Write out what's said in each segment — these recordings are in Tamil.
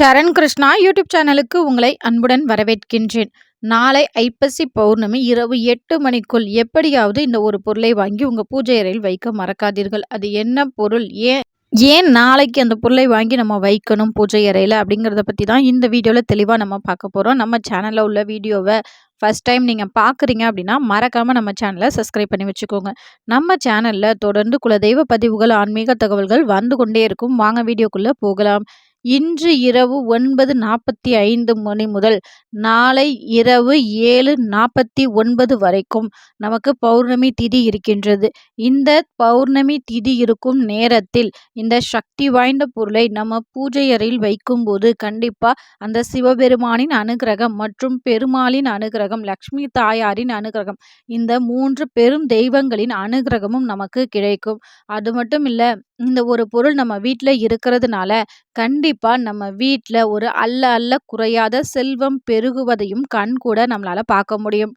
சரண் கிருஷ்ணா யூடியூப் சேனலுக்கு உங்களை அன்புடன் வரவேற்கின்றேன். நாளை ஐப்பசி பௌர்ணமி இரவு எட்டு மணிக்குள் எப்படியாவது இந்த ஒரு பொருளை வாங்கி உங்கள் பூஜை அறையில் வைக்க மறக்காதீர்கள். அது என்ன பொருள்? ஏன் ஏன் நாளைக்கு அந்த பொருளை வாங்கி நம்ம வைக்கணும் பூஜை அறையில் அப்படிங்கிறத பற்றி தான் இந்த வீடியோவில் தெளிவாக நம்ம பார்க்க போகிறோம் நம்ம சேனலில் உள்ள வீடியோவை ஃபஸ்ட் டைம் நீங்கள் பார்க்குறீங்க அப்படின்னா மறக்காமல் நம்ம சேனலை சப்ஸ்கிரைப் பண்ணி வச்சுக்கோங்க. நம்ம சேனலில் தொடர்ந்து குலதெய்வ பதிவுகள் ஆன்மீக தகவல்கள் வந்து கொண்டே இருக்கும். வாங்க வீடியோக்குள்ளே போகலாம். இன்று இரவு ஒன்பது நாற்பத்தி ஐந்து மணி முதல் நாளை இரவு ஏழு நாற்பத்தி ஒன்பது வரைக்கும் நமக்கு பௌர்ணமி திதி இருக்கின்றது. இந்த பௌர்ணமி திதி இருக்கும் நேரத்தில் இந்த சக்தி வாய்ந்த பொருளை நம்ம பூஜை அறையில் வைக்கும்போது கண்டிப்பாக அந்த சிவபெருமானின் அனுகிரகம் மற்றும் பெருமாளின் அனுகிரகம் லக்ஷ்மி தாயாரின் அனுகிரகம் இந்த மூன்று பெரும் தெய்வங்களின் அனுகிரகமும் நமக்கு கிடைக்கும். அது மட்டும் இல்லை இந்த ஒரு பொருள் நம்ம வீட்டில் இருக்கிறதுனால கண்டிப்பாக நம்ம வீட்டில் ஒரு அல்ல அல்ல குறையாத செல்வம் பெருகுவதையும் கண் கூட நம்மளால் பார்க்க முடியும்.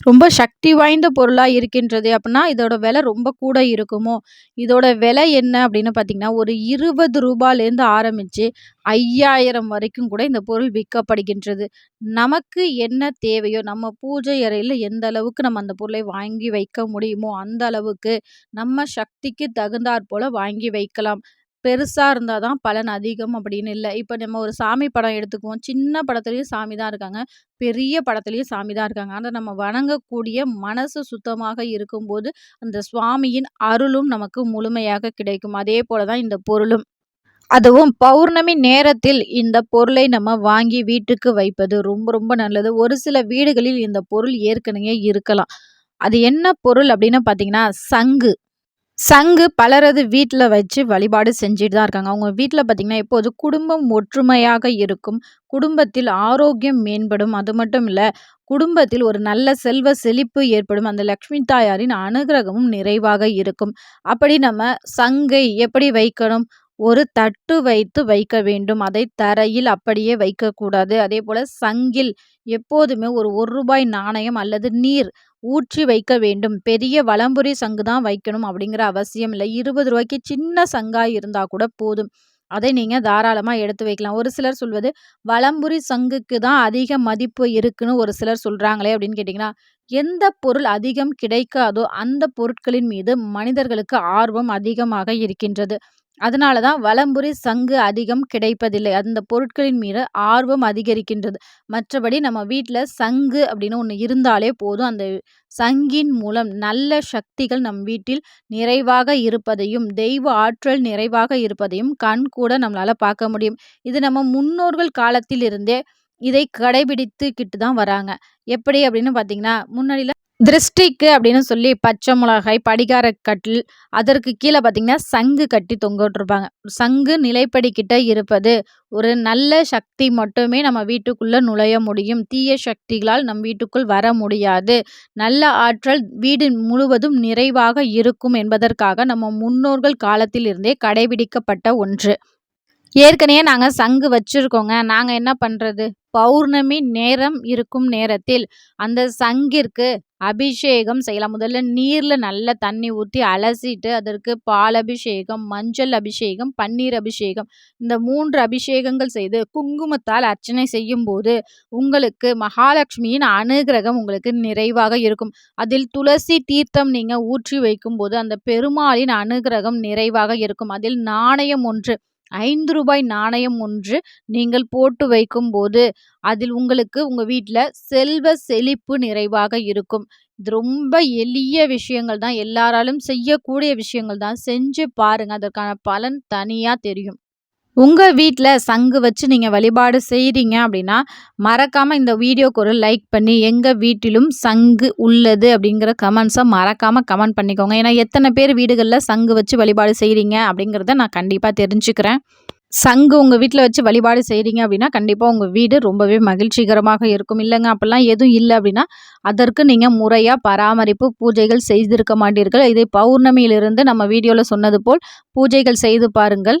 ரொம்ப சக்தி வாய்ந்த பொருளாக இருக்கின்றது அப்படின்னா இதோட விலை ரொம்ப கூட இருக்குமோ? இதோட விலை என்ன அப்படின்னு பார்த்தீங்கன்னா ஒரு இருபது ரூபாயிலேருந்து ஆரம்பித்து ஐயாயிரம் வரைக்கும் கூட இந்த பொருள் விற்கப்படுகின்றது. நமக்கு என்ன தேவையோ நம்ம பூஜை அறையில் எந்த அளவுக்கு நம்ம அந்த பொருளை வாங்கி வைக்க முடியுமோ அந்த அளவுக்கு நம்ம சக்திக்கு தகுந்தாற் போல் வாங்கி வைக்கலாம். பெருசாக இருந்தால் தான் பலன் அதிகம் அப்படின்னு இல்லை. இப்போ நம்ம ஒரு சாமி படம் எடுத்துக்குவோம். சின்ன படத்துலேயும் சாமி தான் இருக்காங்க. பெரிய படத்துலேயும் சாமி தான் இருக்காங்க. ஆனால் நம்ம வணங்கக்கூடிய மனசு சுத்தமாக இருக்கும்போது அந்த சுவாமியின் அருளும் நமக்கு முழுமையாக கிடைக்கும். அதே போல தான் இந்த பொருளும். அதுவும் பௌர்ணமி நேரத்தில் இந்த பொருளை நம்ம வாங்கி வீட்டுக்கு வைப்பது ரொம்ப ரொம்ப நல்லது. ஒரு சில வீடுகளில் இந்த பொருள் ஏற்கனவே இருக்கலாம். அது என்ன பொருள் அப்படின்னு பார்த்தீங்கன்னா சங்கு. சங்கு பலரது வீட்டில் வச்சு வழிபாடு செஞ்சுட்டு தான் இருக்காங்க. அவங்க வீட்டில் பார்த்திங்கன்னா எப்போது குடும்பம் ஒற்றுமையாக இருக்கும். குடும்பத்தில் ஆரோக்கியம் மேம்படும். அது மட்டும் இல்லை குடும்பத்தில் ஒரு நல்ல செல்வ செழிப்பு ஏற்படும். அந்த லக்ஷ்மி தாயாரின் அனுகிரகமும் நிறைவாக இருக்கும். அப்படி நம்ம சங்கை எப்படி வைக்கணும்? ஒரு தட்டு வைத்து வைக்க வேண்டும். அதை தரையில் அப்படியே வைக்கக்கூடாது. அதே போல் சங்கில் எப்போதுமே ஒரு ஒரு ரூபாய் நாணயம் அல்லது நீர் ஊற்றி வைக்க வேண்டும். பெரிய வலம்புரி சங்கு தான் வைக்கணும் அப்படிங்கிற அவசியம் இல்லை. இருபது ரூபாய்க்கு சின்ன சங்காய் இருந்தால் கூட போதும். அதை நீங்கள் தாராளமாக எடுத்து வைக்கலாம். ஒரு சிலர் சொல்வது வலம்புரி சங்குக்கு தான் அதிக மதிப்பு இருக்குன்னு ஒரு சிலர் சொல்கிறாங்களே அப்படின்னு கேட்டிங்கன்னா எந்த பொருள் அதிகம் கிடைக்காதோ அந்த பொருட்களின் மீது மனிதர்களுக்கு ஆர்வம் அதிகமாக இருக்கின்றது. அதனால தான் வலம்புரி சங்கு அதிகம் கிடைப்பதில்லை. அந்த பொருட்களின் மீது ஆர்வம் அதிகரிக்கின்றது. மற்றபடி நம்ம வீட்டில் சங்கு அப்படின்னு ஒன்று இருந்தாலே போதும். அந்த சங்கின் மூலம் நல்ல சக்திகள் நம் வீட்டில் நிறைவாக இருப்பதையும் தெய்வ ஆற்றல் நிறைவாக இருப்பதையும் கண் கூட நம்மளால் பார்க்க முடியும். இது நம்ம முன்னோர்கள் காலத்தில் இருந்தே இதை கடைபிடித்துக்கிட்டு தான் வராங்க. எப்படி அப்படின்னு பார்த்தீங்கன்னா முன்னாடியில் திருஷ்டிக்கு அப்படின்னு சொல்லி பச்சை மிளகாய் படிகார கட்டில் அதற்கு கீழே பார்த்தீங்கன்னா சங்கு கட்டி தொங்க விட்டுருப்பாங்க. சங்கு நிலைப்படிக்கிட்ட இருப்பது ஒரு நல்ல சக்தி மட்டுமே நம்ம வீட்டுக்குள்ளே நுழைய முடியும். தீய சக்திகளால் நம் வீட்டுக்குள் வர முடியாது. நல்ல ஆற்றல் வீடு முழுவதும் நிறைவாக இருக்கும் என்பதற்காக நம்ம முன்னோர்கள் காலத்தில் இருந்தே கடைபிடிக்கப்பட்ட ஒன்று. ஏற்கனவே நாங்கள் சங்கு வச்சுருக்கோங்க. நாங்கள் என்ன பண்ணுறது பௌர்ணமி நேரம் இருக்கும் நேரத்தில் அந்த சங்கிற்கு அபிஷேகம் செய்யலாம். முதல்ல நீரில் நல்ல தண்ணி ஊற்றி அலசிட்டு அதற்கு பால் அபிஷேகம் மஞ்சள் அபிஷேகம் பன்னீர் அபிஷேகம் இந்த மூன்று அபிஷேகங்கள் செய்து குங்குமத்தால் அர்ச்சனை செய்யும் போது உங்களுக்கு மகாலட்சுமியின் அனுகிரகம் உங்களுக்கு நிறைவாக இருக்கும். அதில் துளசி தீர்த்தம் நீங்கள் ஊற்றி வைக்கும்போது அந்த பெருமாளின் அனுகிரகம் நிறைவாக இருக்கும். அதில் நாணயம் ஒன்று ஐந்து ரூபாய் நாணயம் ஒன்று நீங்கள் போட்டு வைக்கும்போது அதில் உங்களுக்கு உங்கள் வீட்டில் செல்வ செழிப்பு நிறைவாக இருக்கும். இது ரொம்ப எளிய விஷயங்கள் தான். எல்லாராலும் செய்யக்கூடிய விஷயங்கள் தான். செஞ்சு பாருங்கள் அதற்கான பலன் தனியாக தெரியும். உங்கள் வீட்டில் சங்கு வச்சு நீங்கள் வழிபாடு செய்கிறீங்க அப்படின்னா மறக்காமல் இந்த வீடியோக்கு ஒரு லைக் பண்ணி எங்கள் வீட்டிலும் சங்கு உள்ளது அப்படிங்கிற கமெண்ட்ஸை மறக்காமல் கமெண்ட் பண்ணிக்கோங்க. ஏன்னா எத்தனை பேர் வீடுகளில் சங்கு வச்சு வழிபாடு செய்கிறீங்க அப்படிங்கிறத நான் கண்டிப்பாக தெரிஞ்சுக்கிறேன். சங்கு உங்கள் வீட்டில் வச்சு வழிபாடு செய்கிறீங்க அப்படின்னா கண்டிப்பாக உங்கள் வீடு ரொம்பவே மகிழ்ச்சிகரமாக இருக்கும். இல்லைங்க அப்படிலாம் எதுவும் இல்லை அப்படின்னா அதற்கு நீங்கள் முறையாக பராமரிப்பு பூஜைகள் செய்திருக்க மாட்டீர்கள். இதை பௌர்ணமியிலிருந்து நம்ம வீடியோவில் சொன்னது போல் பூஜைகள் செய்து பாருங்கள்.